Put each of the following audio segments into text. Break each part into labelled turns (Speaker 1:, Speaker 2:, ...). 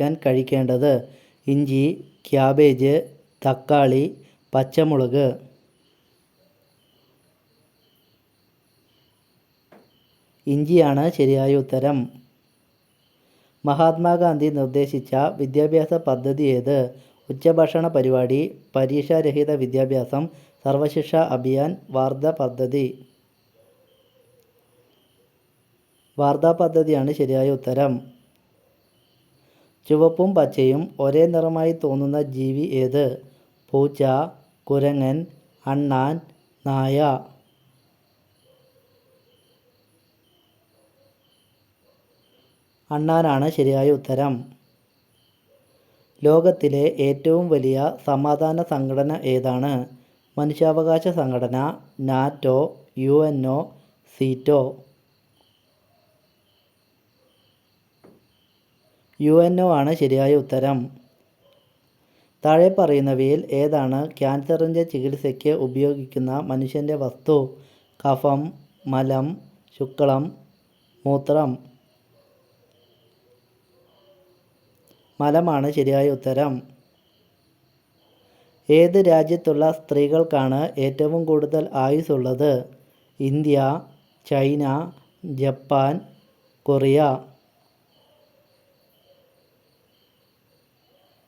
Speaker 1: ക്കാൻ കഴിക്കേണ്ടത് ഇഞ്ചി ക്യാബേജ് തക്കാളി പച്ചമുളക്. ഇഞ്ചിയാണ് ശരിയായ ഉത്തരം. മഹാത്മാഗാന്ധി നിർദ്ദേശിച്ച വിദ്യാഭ്യാസ പദ്ധതി ഏത്? ഉച്ചഭക്ഷണ പരിപാടി പരീക്ഷാരഹിത വിദ്യാഭ്യാസം സർവശിക്ഷ അഭിയാൻ വാർദ്ധ പദ്ധതി. വാർത്താ പദ്ധതിയാണ് ശരിയായ ഉത്തരം. ചുവപ്പും പച്ചയും ഒരേ നിറമായി തോന്നുന്ന ജീവി ഏത്? പൂച്ച കുരങ്ങൻ അണ്ണാൻ നായ. അണ്ണാനാണ് ശരിയായ ഉത്തരം. ലോകത്തിലെ ഏറ്റവും വലിയ സമാധാന സംഘടന ഏതാണ്? മനുഷ്യാവകാശ സംഘടന NATO U N O SEATO. U N O ആണ് ശരിയായ ഉത്തരം. താഴെ പറയുന്നവയിൽ ഏതാണ് ക്യാൻസറിന്റെ ചികിത്സയ്ക്ക് ഉപയോഗിക്കുന്ന മനുഷ്യന്റെ വസ്തു? കഫം മലം ശുക്ലം മൂത്രം. മലമാണ് ശരിയായ ഉത്തരം. ഏത് രാജ്യത്തുള്ള സ്ത്രീകൾക്കാണ് ഏറ്റവും കൂടുതൽ ആയുസ്സുള്ളത്? India China Japan Korea.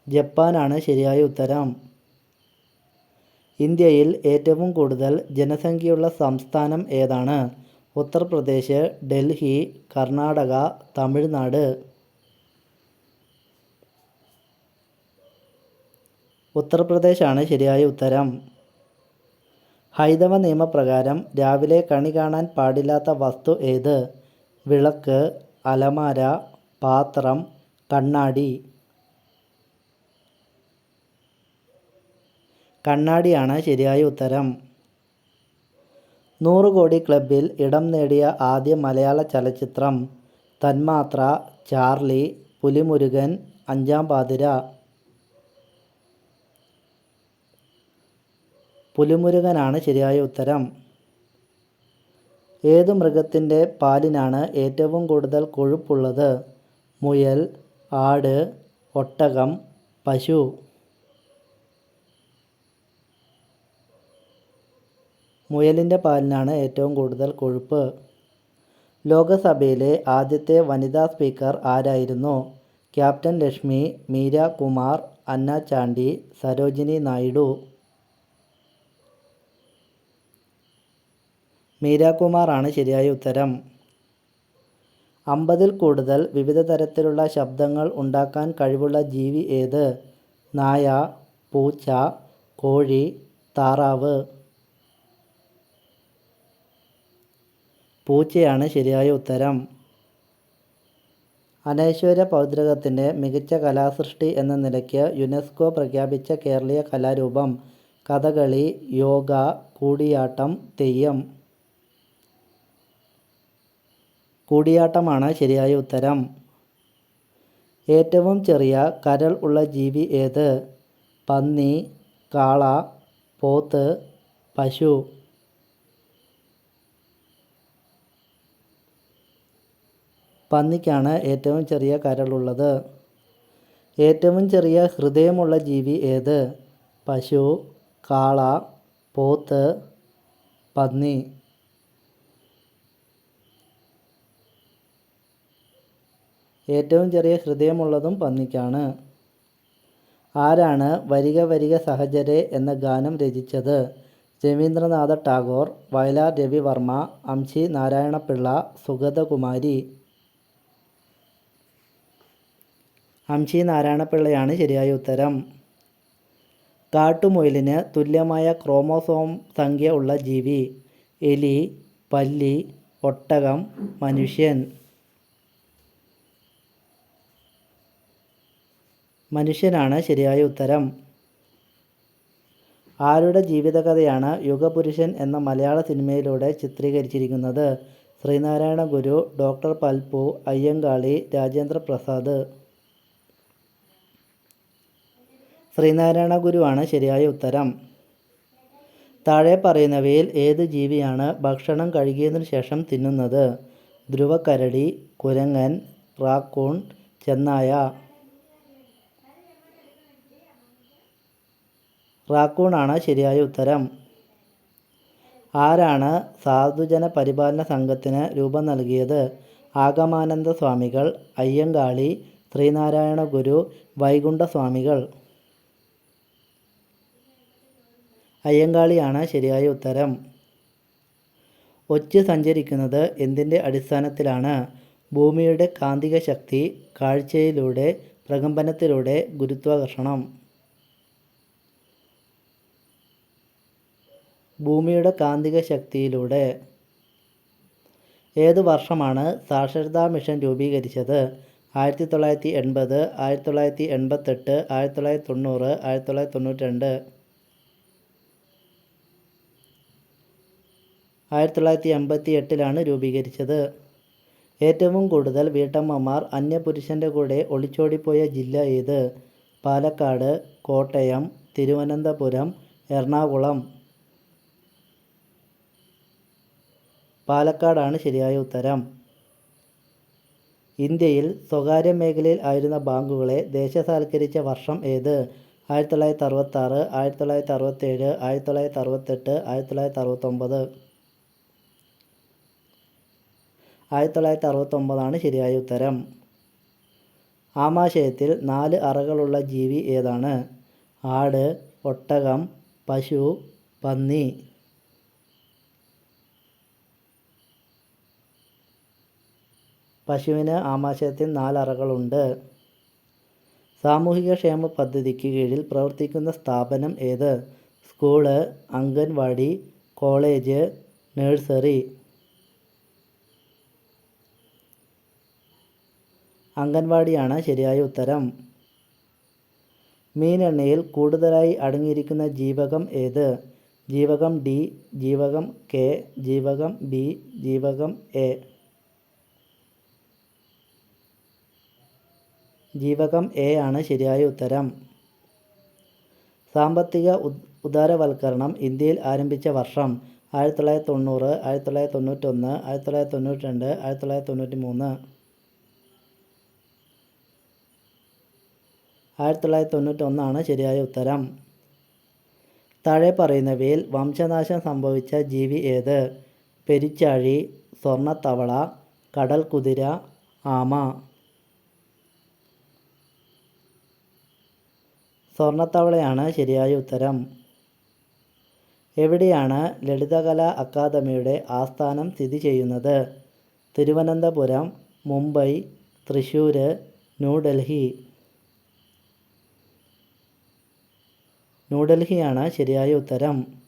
Speaker 1: ജപ്പാനാണ് ശരിയായ ഉത്തരം. ഇന്ത്യയിൽ ഏറ്റവും കൂടുതൽ ജനസംഖ്യയുള്ള സംസ്ഥാനം ഏതാണ്? ഉത്തർപ്രദേശ് ഡൽഹി കർണാടക തമിഴ്നാട്. ഉത്തർപ്രദേശാണ് ശരിയായ ഉത്തരം. ഹൈന്ദവ നിയമപ്രകാരം രാവിലെ കണി കാണാൻ പാടില്ലാത്ത വസ്തു ഏത്? വിളക്ക് അലമാര പാത്രം കണ്ണാടി. കണ്ണാടിയാണ് ശരിയായ ഉത്തരം. നൂറ് കോടി ക്ലബിൽ ഇടം നേടിയ ആദ്യ മലയാള ചലച്ചിത്രം തന്മാത്ര ചാർലി പുലിമുരുകൻ അഞ്ചാം പാതിര. പുലിമുരുകനാണ് ശരിയായ ഉത്തരം. ഏതു മൃഗത്തിന്റെ പാലിനാണ് ഏറ്റവും കൂടുതൽ കൊഴുപ്പുള്ളത്? മുയൽ ആട് ഒട്ടകം പശു. മുയലിന്റെ പാലിനാണ് ഏറ്റവും കൂടുതൽ കൊഴുപ്പ്. ലോകസഭയിലെ ആദ്യത്തെ വനിതാ സ്പീക്കർ ആരായിരുന്നു? ക്യാപ്റ്റൻ ലക്ഷ്മി മീര കുമാർ അന്ന ചാണ്ടി സരോജിനി നായിഡു. മീര കുമാറാണ് ശരിയായ ഉത്തരം. അമ്പതിൽ കൂടുതൽ വിവിധ തരത്തിലുള്ള ശബ്ദങ്ങൾ ഉണ്ടാക്കാൻ കഴിവുള്ള ജീവി ഏത്? നായ പൂച്ച കോഴി താറാവ്. പൂച്ചയാണ് ശരിയായ ഉത്തരം. അനൈശ്വര്യ പൗദ്രകത്തിന്റെ മികച്ച കലാസൃഷ്ടി എന്ന നിലയ്ക്ക് യുനെസ്കോ പ്രഖ്യാപിച്ച കേരളീയ കലാരൂപം കഥകളി യോഗ കൂടിയാട്ടം തെയ്യം. കൂടിയാട്ടമാണ് ശരിയായ ഉത്തരം. ഏറ്റവും ചെറിയ കരൾ ഉള്ള ജീവി ഏത്? പന്നി കാള പോത്ത് പശു. പന്നിക്കാണ് ഏറ്റവും ചെറിയ കരളുള്ളത്. ഏറ്റവും ചെറിയ ഹൃദയമുള്ള ജീവി ഏത്? പശു കാള പോത്ത് പന്നി. ഏറ്റവും ചെറിയ ഹൃദയമുള്ളതും പന്നിക്കാണ്. ആരാണ് വരിക വരിക സഹചരെ എന്ന ഗാനം രചിച്ചത്? രവീന്ദ്രനാഥ ടാഗോർ വയലാർ രവിവർമ്മ അംശി നാരായണപിള്ള സുഗതകുമാരി. അംശി നാരായണപിള്ളയാണ് ശരിയായ ഉത്തരം. കാട്ടുമുയലിന് തുല്യമായ ക്രോമോസോം സംഖ്യ ഉള്ള ജീവി എലി പല്ലി ഒട്ടകം മനുഷ്യൻ. മനുഷ്യനാണ് ശരിയായ ഉത്തരം. ആരുടെ ജീവിതകഥയാണ് യുഗപുരുഷൻ എന്ന മലയാള സിനിമയിലൂടെ ചിത്രീകരിച്ചിരിക്കുന്നത് ശ്രീനാരായണ ഗുരു ഡോക്ടർ പൽപ്പു അയ്യങ്കാളി രാജേന്ദ്ര പ്രസാദ് ശ്രീനാരായണ ഗുരുവാണ് ശരിയായ ഉത്തരം. താഴെ പറയുന്നവയിൽ ഏത് ജീവിയാണ് ഭക്ഷണം കഴുകിയതിനു ശേഷം തിന്നുന്നത്? ധ്രുവക്കരടി കുരങ്ങൻ റാക്കൂൺ ചെന്നായ. റാക്കൂണാണ് ശരിയായ ഉത്തരം. ആരാണ് സാധുജന പരിപാലന സംഘത്തിന് രൂപം നൽകിയത്? ആഗമാനന്ദ സ്വാമികൾ അയ്യങ്കാളി ശ്രീനാരായണ ഗുരു വൈകുണ്ഠസ്വാമികൾ അയ്യങ്കാളിയാണ് ശരിയായ ഉത്തരം. ഒച്ച് സഞ്ചരിക്കുന്നത് എന്തിന്റെ അടിസ്ഥാനത്തിലാണ്? ഭൂമിയുടെ കാന്തിക ശക്തി കാഴ്ചയിലൂടെ പ്രകമ്പനത്തിലൂടെ ഗുരുത്വാകർഷണം. ഭൂമിയുടെ കാന്തിക ശക്തിയിലൂടെ ഏത് വർഷമാണ് സാക്ഷരതാ മിഷൻ രൂപീകരിച്ചത്? ആയിരത്തി തൊള്ളായിരത്തി എൺപത് ആയിരത്തി തൊള്ളായിരത്തി എൺപത്തെട്ട് ആയിരത്തി തൊള്ളായിരത്തി തൊണ്ണൂറ് ആയിരത്തി തൊള്ളായിരത്തി തൊണ്ണൂറ്റി രണ്ട്. ആയിരത്തി തൊള്ളായിരത്തി എൺപത്തി എട്ടിലാണ് രൂപീകരിച്ചത്. ഏറ്റവും കൂടുതൽ വീട്ടമ്മമാർ അന്യപുരുഷന്റെ കൂടെ ഒളിച്ചോടിപ്പോയ ജില്ല ഏത്? പാലക്കാട് കോട്ടയം തിരുവനന്തപുരം എറണാകുളം. പാലക്കാടാണ് ശരിയായ ഉത്തരം. ഇന്ത്യയിൽ സ്വകാര്യ മേഖലയിൽ ആയിരുന്ന ബാങ്കുകളെ ദേശസാൽക്കരിച്ച വർഷം ഏത്? ആയിരത്തി തൊള്ളായിരത്തി അറുപത്താറ് ആയിരത്തി തൊള്ളായിരത്തി അറുപത്തേഴ് ആയിരത്തി തൊള്ളായിരത്തി അറുപത്തെട്ട് ആയിരത്തി തൊള്ളായിരത്തി അറുപത്തൊമ്പത് ആയിരത്തി തൊള്ളായിരത്തി അറുപത്തൊമ്പതാണ് ശരിയായ ഉത്തരം. ആമാശയത്തിൽ നാല് അറകളുള്ള ജീവി ഏതാണ്? ആട് ഒട്ടകം പശു പന്നി. പശുവിന് ആമാശയത്തിൽ നാല് അറകളുണ്ട്. സാമൂഹിക ക്ഷേമ പദ്ധതിക്ക് കീഴിൽ പ്രവർത്തിക്കുന്ന സ്ഥാപനം ഏത്? School anganwadi college nursery. അംഗൻവാടിയാണ് ശരിയായ ഉത്തരം. മീനെണ്ണയിൽ കൂടുതലായി അടങ്ങിയിരിക്കുന്ന ജീവകം ഏത്? ജീവകം ഡി ജീവകം കെ ജീവകം ബി ജീവകം എ. ജീവകം എ ആണ് ശരിയായ ഉത്തരം. സാമ്പത്തിക ഉദാരവൽക്കരണം ഇന്ത്യയിൽ ആരംഭിച്ച വർഷം ആയിരത്തി തൊള്ളായിരത്തി തൊണ്ണൂറ് ആയിരത്തി തൊള്ളായിരത്തി തൊണ്ണൂറ്റൊന്ന് ആയിരത്തി തൊള്ളായിരത്തി തൊണ്ണൂറ്റി രണ്ട് ആയിരത്തി തൊള്ളായിരത്തി തൊണ്ണൂറ്റി മൂന്ന് ആയിരത്തി തൊള്ളായിരത്തി തൊണ്ണൂറ്റൊന്നാണ് ശരിയായ ഉത്തരം. താഴെ പറയുന്നവയിൽ വംശനാശം സംഭവിച്ച ജീവി ഏത്? പെരിച്ചാഴി സ്വർണത്തവള കടൽ കുതിര ആമ. സ്വർണത്തവളയാണ് ശരിയായ ഉത്തരം. എവിടെയാണ് ലളിതകലാ അക്കാദമിയുടെ ആസ്ഥാനം സ്ഥിതി ചെയ്യുന്നത്? തിരുവനന്തപുരം മുംബൈ തൃശ്ശൂർ ന്യൂഡൽഹി. ന്യൂഡൽഹിയാണ് ശരിയായ ഉത്തരം.